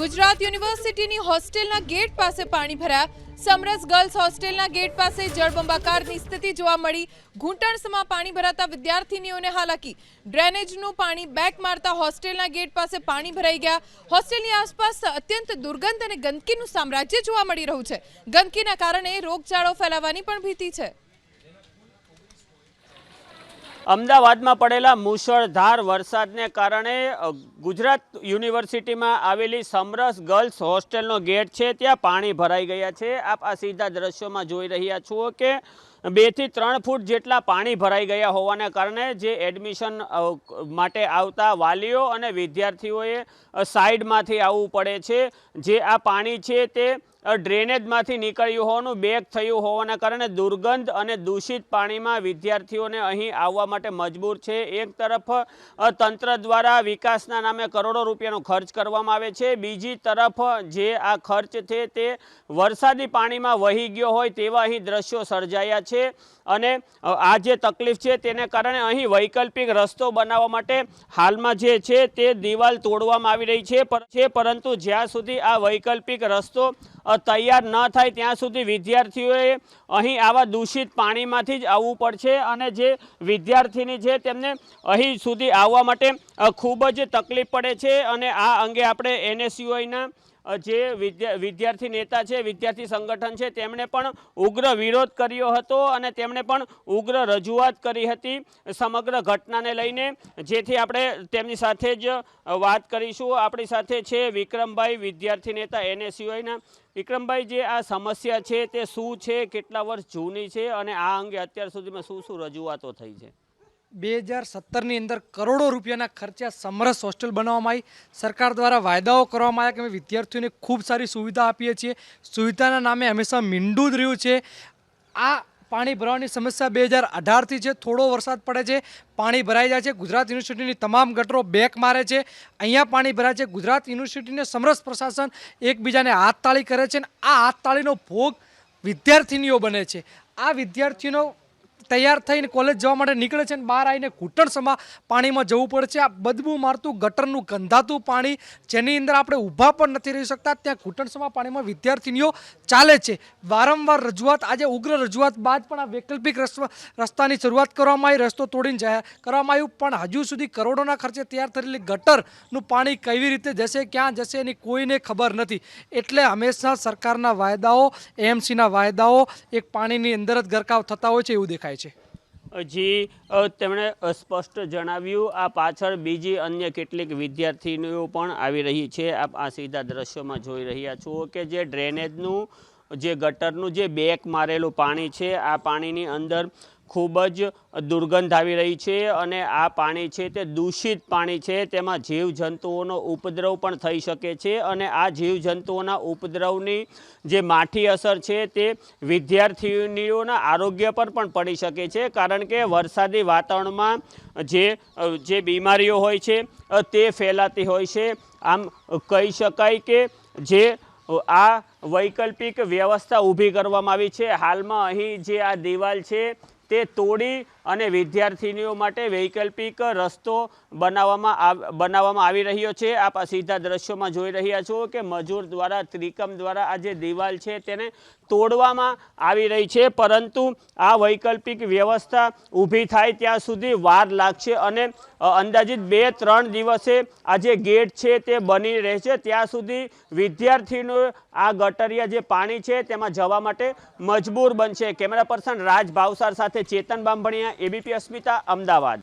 ગુજરાત યુનિવર્સિટીની હોસ્ટેલના ગેટ પાસે પાણી ભરાયા. સમરસ ગર્લ્સ હોસ્ટેલના ગેટ પાસે જળબંબાકારની સ્થિતિ જોવા મળી. ઘૂંટણસમાં પાણી ભરાતા વિદ્યાર્થીનીઓને હાલાકી. ડ્રેનેજનું પાણી બેક મારતા હોસ્ટેલના ગેટ પાસે પાણી ભરાઈ ગયા. હોસ્ટેલની આસપાસ અત્યંત દુર્ગંધ અને ગંદકીનું સામ્રાજ્ય જોવા મળી રહ્યું છે. ગંદકીના કારણે રોગચાળો ફેલાવાની પણ ભીતિ છે. અમદાવાદમાં પડેલા મુશળધાર વરસાદને કારણે ગુજરાત યુનિવર્સિટીમાં આવેલી સમરસ ગર્લ્સ હોસ્ટેલનો ગેટ છે, ત્યાં પાણી ભરાઈ ગયા છે. આપ આ સીધા દ્રશ્યોમાં જોઈ રહ્યા છો કે બેથી ત્રણ ફૂટ જેટલા પાણી ભરાઈ ગયા હોવાને કારણે જે એડમિશન માટે આવતા વાલીઓ અને વિદ્યાર્થીઓએ સાઈડમાંથી આવવું પડે છે. જે આ પાણી છે તે ડ્રેનેજમાંથી નીકળ્યું હોવાનું બેક થયું હોવાના કારણે દુર્ગંધ અને દૂષિત પાણીમાં વિદ્યાર્થીઓને અહીં આવવા માટે મજબૂર છે. એક તરફ તંત્ર દ્વારા વિકાસના નામે કરોડો રૂપિયાનો ખર્ચ કરવામાં આવે છે. બીજી તરફ, જે આ ખર્ચ છે તે વરસાદી પાણીમાં વહી ગયો હોય તેવા અહીં દ્રશ્યો સર્જાયા છે. અને આ જે તકલીફ છે તેને કારણે અહીં વૈકલ્પિક રસ્તો બનાવવા માટે હાલમાં જે છે તે દિવાલ તોડવામાં આવી રહી છે પરંતુ જ્યાં સુધી આ વૈકલ્પિક રસ્તો તૈયાર ન થાય ત્યાં સુધી વિદ્યાર્થીઓએ અહીં આવા દૂષિત પાણીમાંથી જ આવવું પડશે અને જે વિદ્યાર્થીની છે તેમને અહીં સુધી આવવા માટે ખૂબ જ તકલીફ પડે છે અને આ અંગે આપણે એનએસયુઆઈના જે વિદ્યા, વિદ્યાર્થી નેતા છે, વિદ્યાર્થી સંગઠન છે, તેમણે પણ ઉગ્ર વિરોધ કર્યો હતો અને તેમણે પણ ઉગ્ર રજૂઆત કરી હતી સમગ્ર ઘટનાને લઈને. જેથી આપણે તેમની સાથે જ વાત કરીશું. આપણી સાથે છે વિક્રમભાઈ, વિદ્યાર્થી નેતા એનએસયુઆઈના વિક્રમભાઈ, જે આ સમસ્યા છે તે શું છે? કેટલા વર્ષ જૂની છે? અને આ અંગે અત્યાર સુધીમાં શું શું રજૂઆતો થઈ છે? બે હજાર સત્તરની અંદર કરોડો રૂપિયાના ખર્ચે સમરસ હોસ્ટેલ બનાવવામાં આવી. સરકાર દ્વારા વાયદાઓ કરવામાં આવ્યા કે અમે વિદ્યાર્થીઓને ખૂબ સારી સુવિધા આપીએ છીએ. સુવિધાના નામે હંમેશા મીંડું જ રહ્યું છે. આ પાણી ભરવાની સમસ્યા બે હજાર અઢારથી છે. થોડો વરસાદ પડે છે. પાણી ભરાઈ જાય છે. ગુજરાત યુનિવર્સિટીની તમામ ગટરો બેક મારે છે. અહીંયા પાણી ભરાય છે. ગુજરાત યુનિવર્સિટીને સમરસ પ્રશાસન એકબીજાને હાથતાળી કરે છે અને આ હાથતાળીનો ભોગ વિદ્યાર્થીનીઓ બને છે. આ વિદ્યાર્થીનો તૈયાર થઈને કોલેજ જવા માટે નીકળે છે અને બહાર આવીને ઘૂંટણસમાં પાણીમાં જવું પડે છે. આ બદબુ મારતું ગટરનું ગંધાતું પાણી જેની અંદર આપણે ઊભા પણ નથી રહી શકતા. ત્યાં ઘૂંટણસમાં પાણીમાં વિદ્યાર્થીનીઓ ચાલે છે. વારંવાર રજૂઆત, આજે ઉગ્ર રજૂઆત બાદ પણ આ વૈકલ્પિક રસ્તા રસ્તાની શરૂઆત કરવામાં આવી, રસ્તો તોડીને જાહેર કરવામાં આવ્યું. પણ હજુ સુધી કરોડોના ખર્ચે તૈયાર થયેલી ગટરનું પાણી કેવી રીતે જશે, ક્યાં જશે એની કોઈને ખબર નથી. એટલે હંમેશા સરકારના વાયદાઓ, એએમસીના વાયદાઓ એક પાણીની અંદર જ ગરકાવ થતા હોય છે એવું દેખાય જી તેમણે સ્પષ્ટ જણાવ્યું, આ પાછળ બીજી અન્ય કેટલીક વિદ્યાર્થીનીઓ પણ આવી રહી છે. આપ આ સીધા દ્રશ્યોમાં જોઈ રહ્યા છો કે જે ડ્રેનેજનું, જે ગટરનું જે બેક મારેલું પાણી છે, આ પાણીની અંદર ખૂબ જ દુર્ગંધ આવી રહી છે અને આ પાણી છે તે દૂષિત પાણી છે. તેમાં જીવજંતુઓનો ઉપદ્રવ પણ થઈ શકે છે અને આ જીવજંતુઓના ઉપદ્રવની જે માઠી અસર છે તે વિદ્યાર્થીઓના આરોગ્ય પર પણ પડી શકે છે. કારણ કે વરસાદી વાતાવરણમાં જે જે બીમારીઓ હોય છે, તે ફેલાતી હોય છે. આમ કહી શકાય કે જે આ વૈકલ્પિક વ્યવસ્થા ઊભી કરવામાં આવી છે. હાલમાં અહીં જે આ દિવાલ છે તે તોડી અને વિદ્યાર્થીનીઓ માટે વૈકલ્પિક રસ્તો બનાવવામાં બનાવવામાં આવી રહ્યો છે. આપ સીધા દ્રશ્યોમાં જોઈ રહ્યા છો કે મજૂર દ્વારા, ત્રિકમ દ્વારા આ જે દિવાલ છે તેને તોડવામાં આવી રહી છે. પરંતુ આ વૈકલ્પિક વ્યવસ્થા ઊભી થાય ત્યાં સુધી વાર લાગશે અને અંદાજિત બે ત્રણ દિવસે આ જે ગેટ છે તે બની રહેશે. ત્યાં સુધી વિદ્યાર્થીનું આ ગટરિયા જે પાણી છે તેમાં જવા માટે મજબૂર બનશે. કેમેરા પર્સન રાજ ભાવસાર સાથે ચેતન બાંભણિયા એબીપી અસ્મિતા અમદાવાદ.